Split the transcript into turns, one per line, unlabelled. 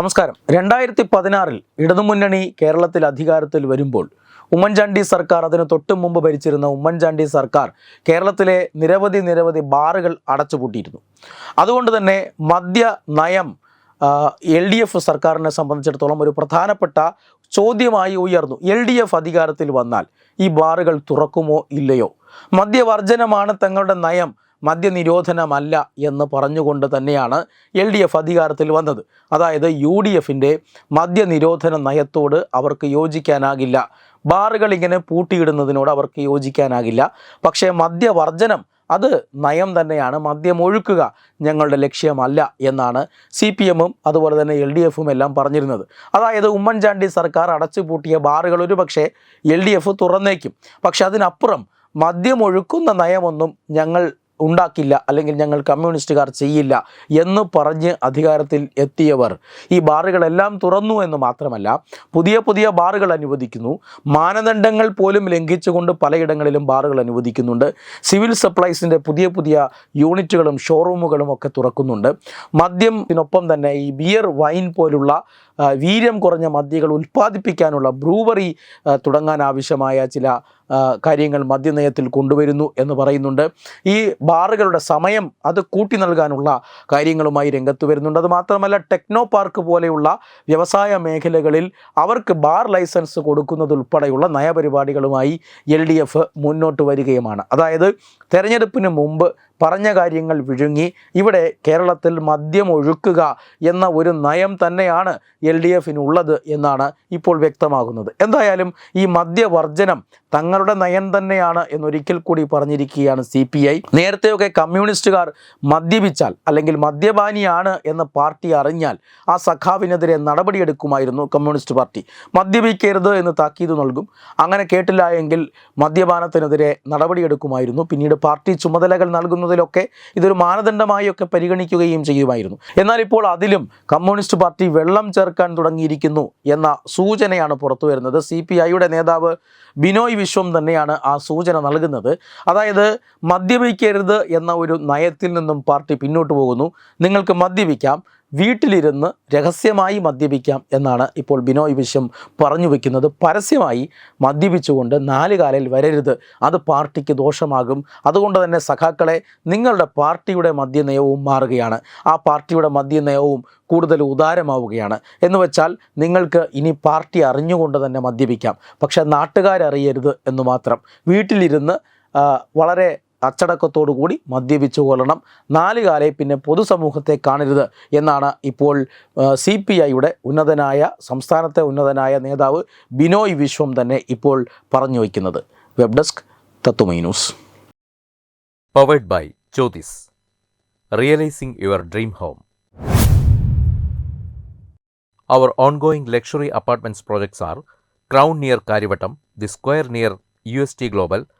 നമസ്കാരം. രണ്ടായിരത്തി പതിനാറിൽ ഇടതുമുന്നണി കേരളത്തിൽ അധികാരത്തിൽ വരുമ്പോൾ ഉമ്മൻചാണ്ടി സർക്കാർ അതിന് തൊട്ടു മുമ്പ് ഭരിച്ചിരുന്ന ഉമ്മൻചാണ്ടി സർക്കാർ കേരളത്തിലെ നിരവധി നിരവധി ബാറുകൾ അടച്ചുപൂട്ടിയിരുന്നു. അതുകൊണ്ട് തന്നെ മദ്യ നയം എൽ ഡി എഫ് സർക്കാരിനെ സംബന്ധിച്ചിടത്തോളം ഒരു പ്രധാനപ്പെട്ട ചോദ്യമായി ഉയർന്നു. എൽ ഡി എഫ് അധികാരത്തിൽ വന്നാൽ ഈ ബാറുകൾ തുറക്കുമോ ഇല്ലയോ? മദ്യവർജനമാണ് തങ്ങളുടെ നയം മദ്യനിരോധനമല്ല എന്ന് പറഞ്ഞുകൊണ്ട് തന്നെയാണ് എൽ ഡി എഫ് അധികാരത്തിൽ വന്നത്. അതായത് യു ഡി എഫിന്റെ മദ്യനിരോധന നയത്തോട് അവർക്ക് യോജിക്കാനാകില്ല. ബാറുകൾ ഇങ്ങനെ പൂട്ടിയിടുന്നതിനോട് അവർക്ക് യോജിക്കാനാകില്ല. പക്ഷേ മദ്യവർജനം അത് നയം തന്നെയാണ്. മദ്യം ഒഴുക്കുക ഞങ്ങളുടെ ലക്ഷ്യമല്ല എന്നാണ് സി പി എമ്മും അതുപോലെ തന്നെ എൽ ഡി എഫും എല്ലാം പറഞ്ഞിരുന്നത്. അതായത് ഉമ്മൻചാണ്ടി സർക്കാർ അടച്ചുപൂട്ടിയ ബാറുകൾ ഒരു പക്ഷേ എൽ ഡി എഫ് തുറന്നേക്കും. പക്ഷെ അതിനപ്പുറം മദ്യമൊഴുക്കുന്ന നയമൊന്നും ഞങ്ങൾ ഉണ്ടാക്കില്ല അല്ലെങ്കിൽ ഞങ്ങൾ കമ്മ്യൂണിസ്റ്റുകാർ ചെയ്യില്ല എന്ന് പറഞ്ഞ് അധികാരത്തിൽ എത്തിയവർ. ഈ ബാറുകളെല്ലാം തുറന്നു എന്ന് മാത്രമല്ല പുതിയ പുതിയ ബാറുകൾ അനുവദിക്കുന്നു. മാനദണ്ഡങ്ങൾ പോലും ലംഘിച്ചുകൊണ്ട് പലയിടങ്ങളിലും ബാറുകൾ അനുവദിക്കുന്നുണ്ട്. സിവിൽ സപ്ലൈസിന്റെ പുതിയ പുതിയ യൂണിറ്റുകളും ഷോറൂമുകളും ഒക്കെ തുറക്കുന്നുണ്ട്. മദ്യത്തിനൊപ്പം തന്നെ ഈ ബിയർ വൈൻ പോലുള്ള വീര്യം കുറഞ്ഞ മദ്യകൾ ഉൽപ്പാദിപ്പിക്കാനുള്ള ബ്രൂവറി തുടങ്ങാൻ ആവശ്യമായ ചില കാര്യങ്ങൾ മദ്യനയത്തിൽ കൊണ്ടുവരുന്നു എന്ന് പറയുന്നുണ്ട്. ഈ ബാറുകളുടെ സമയം അത് കൂട്ടി നൽകാനുള്ള കാര്യങ്ങളുമായി രംഗത്ത് വരുന്നുണ്ട്. അത് മാത്രമല്ല ടെക്നോ പാർക്ക് പോലെയുള്ള വ്യവസായ മേഖലകളിൽ അവർക്ക് ബാർ ലൈസൻസ് കൊടുക്കുന്നതുൾപ്പെടെയുള്ള നയപരിപാടികളുമായി എൽ ഡി എഫ് മുന്നോട്ട് വരികയുമാണ്. അതായത് തെരഞ്ഞെടുപ്പിന് മുമ്പ് പറഞ്ഞ കാര്യങ്ങൾ വിഴുങ്ങി ഇവിടെ കേരളത്തിൽ മദ്യം ഒഴുക്കുക എന്ന ഒരു നയം തന്നെയാണ് എൽ ഡി എഫിനുള്ളത് എന്നാണ് ഇപ്പോൾ വ്യക്തമാകുന്നത്. എന്തായാലും ഈ മദ്യവർജനം തങ്ങളുടെ നയം തന്നെയാണ് എന്നൊരിക്കൽ കൂടി പറഞ്ഞിരിക്കുകയാണ് സി പി ഐ. നേരത്തെയൊക്കെ കമ്മ്യൂണിസ്റ്റുകാർ മദ്യപിച്ചാൽ അല്ലെങ്കിൽ മദ്യപാനിയാണ് എന്ന് പാർട്ടി അറിഞ്ഞാൽ ആ സഖാവിനെതിരെ നടപടിയെടുക്കുമായിരുന്നു കമ്മ്യൂണിസ്റ്റ് പാർട്ടി. മദ്യപിക്കരുത് എന്ന് താക്കീത് നൽകും. അങ്ങനെ കേട്ടില്ല എങ്കിൽ മദ്യപാനത്തിനെതിരെ നടപടിയെടുക്കുമായിരുന്നു. പിന്നീട് പാർട്ടി ചുമതലകൾ നൽകുന്നതിലൊക്കെ ഇതൊരു മാനദണ്ഡമായൊക്കെ പരിഗണിക്കുകയും ചെയ്യുമായിരുന്നു. എന്നാൽ ഇപ്പോൾ അതിലും കമ്മ്യൂണിസ്റ്റ് പാർട്ടി വെള്ളം ചേർക്കാൻ തുടങ്ങിയിരിക്കുന്നു എന്ന സൂചനയാണ് പുറത്തു വരുന്നത്. സി പി ഐയുടെ നേതാവ് ബിനോയ് വിശ്വം തന്നെയാണ് ആ സൂചന നൽകുന്നത്. അതായത് മദ്യപിക്കരുത് എന്ന ഒരു നയത്തിൽ നിന്നും പാർട്ടി പിന്നോട്ട് പോകുന്നു. നിങ്ങൾക്ക് മദ്യപിക്കാം വീട്ടിലിരുന്ന് രഹസ്യമായി മദ്യപിക്കാം എന്നാണ് ഇപ്പോൾ ബിനോയ് വിശ്വം പറഞ്ഞു വയ്ക്കുന്നത് പരസ്യമായി മദ്യപിച്ചുകൊണ്ട് നാല് കാലിൽ വരരുത്. അത് പാർട്ടിക്ക് ദോഷമാകും. അതുകൊണ്ട് തന്നെ സഖാക്കളെ നിങ്ങളുടെ പാർട്ടിയുടെ മദ്യനയവും മാറുകയാണ്. ആ പാർട്ടിയുടെ മദ്യനയവും കൂടുതൽ ഉദാരമാവുകയാണ്. എന്ന് വെച്ചാൽ നിങ്ങൾക്ക് ഇനി പാർട്ടി അറിഞ്ഞുകൊണ്ട് തന്നെ മദ്യപിക്കാം. പക്ഷേ നാട്ടുകാരറിയരുത് എന്ന് മാത്രം. വീട്ടിലിരുന്ന് വളരെ അച്ചടക്കത്തോടു കൂടി മദ്യപിച്ചു കൊള്ളണം നാലുകാലെ പിന്നെ പൊതുസമൂഹത്തെ കാണരുത് എന്നാണ് ഇപ്പോൾ സി പി ഐയുടെ ഉന്നതനായ സംസ്ഥാനത്തെ ഉന്നതനായ നേതാവ് ബിനോയ് വിശ്വം തന്നെ ഇപ്പോൾ പറഞ്ഞു വയ്ക്കുന്നത്. Web desk Tatwamayi news.
Luxury apartments projects R crown near Kariavattom the square near U S T Crown